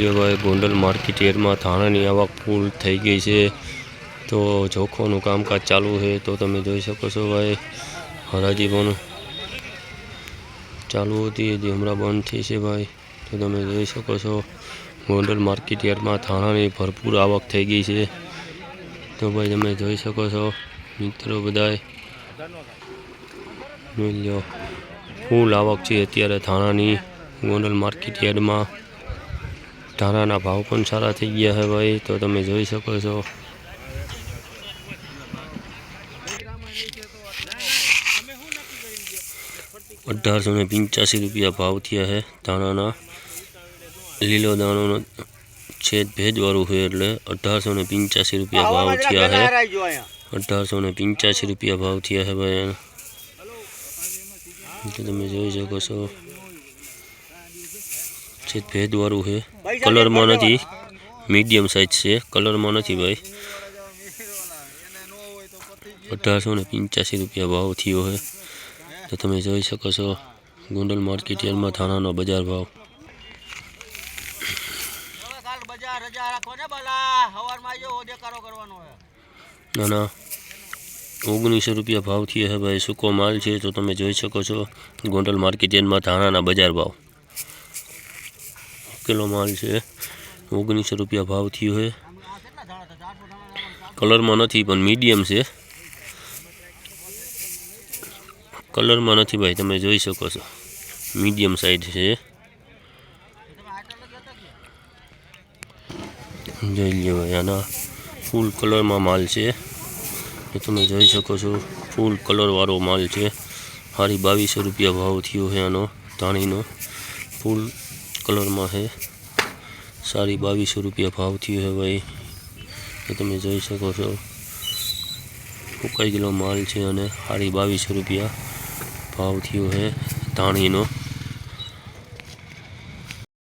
જો ભાઈ ગોંડલ માર્કેટ એરમાં ધાણાની આવક ફૂલ થઈ ગઈ છે. તો જોખોનું કામકાજ ચાલુ છે, તો તમે જોઈ શકો છો ભાઈ હરાજી પણ ચાલુ હતી, હજી હમણાં બંધ થઈ છે ભાઈ. તો તમે જોઈ શકો છો, ગોંડલ માર્કેટ યાર્ડમાં ધાણાની ભરપૂર આવક થઈ ગઈ છે. તો ભાઈ તમે જોઈ શકો છો, મિત્રો બધાએ જોઈ ફૂલ આવક છે અત્યારે ધાણાની ગોંડલ માર્કેટ યાર્ડમાં. ધાણાના ભાવ પણ સારા થઈ ગયા છે ભાઈ તો તમે જોઈ શકો છો. અઢારસો ને પંચ્યાસી રૂપિયા ભાવ થયા છે ધાણાના. લીલો દાણોનો છેદ ભેજવાળું છે એટલે અઢારસો ને પંચ્યાસી રૂપિયા ભાવ થયા છે. અઢારસો ને પંચ્યાસી રૂપિયા ભાવ થયા છે ભાઈ. એના. તો તમે જોઈ શકો છો. છેદ ભેદવાળું છે કલરમાં નથી. મીડિયમ સાઇઝ છે. કલરમાં નથી ભાઈ. અઢારસો ને પંચ્યાસી રૂપિયા ભાવ થયો છે. તો તમે જોઈ શકો છો ગોંડલ માર્કેટ યાર્ડમાં ધાણાનો બજાર ભાવ. ના ને. ઓગણીસો રૂપિયા ભાવ થયો છે ભાઈ. સૂકો માલ છે તો તમે જોઈ શકો છો ગોંડલ માર્કેટ યાર્ડમાં ધાણાના બજાર ભાવ. કિલો માલ છે. ઓગણીસો રૂપિયા ભાવ થયો છે. કલરમાં નથી, પણ મીડિયમ છે. કલરમાં નથી ભાઈ, તમે જોઈ શકો છો. મીડિયમ સાઈઝ છે. જોઈ લ્યો ભાઈ, આના ફૂલ કલરમાં માલ છે. એ તમે જોઈ શકો છો, ફૂલ કલરવાળો માલ છે. સારી બાવીસો રૂપિયા ભાવ થયો છે આનો, ધાણીનો. ફૂલ કલરમાં છે સારી બાવીસો રૂપિયા ભાવ થયો છે ભાઈ. એ તમે જોઈ શકો છો. ફૂકાઈ ગયેલો માલ છે અને સાડી બાવીસો રૂપિયા ભાવ થયો છે ધાણીનો.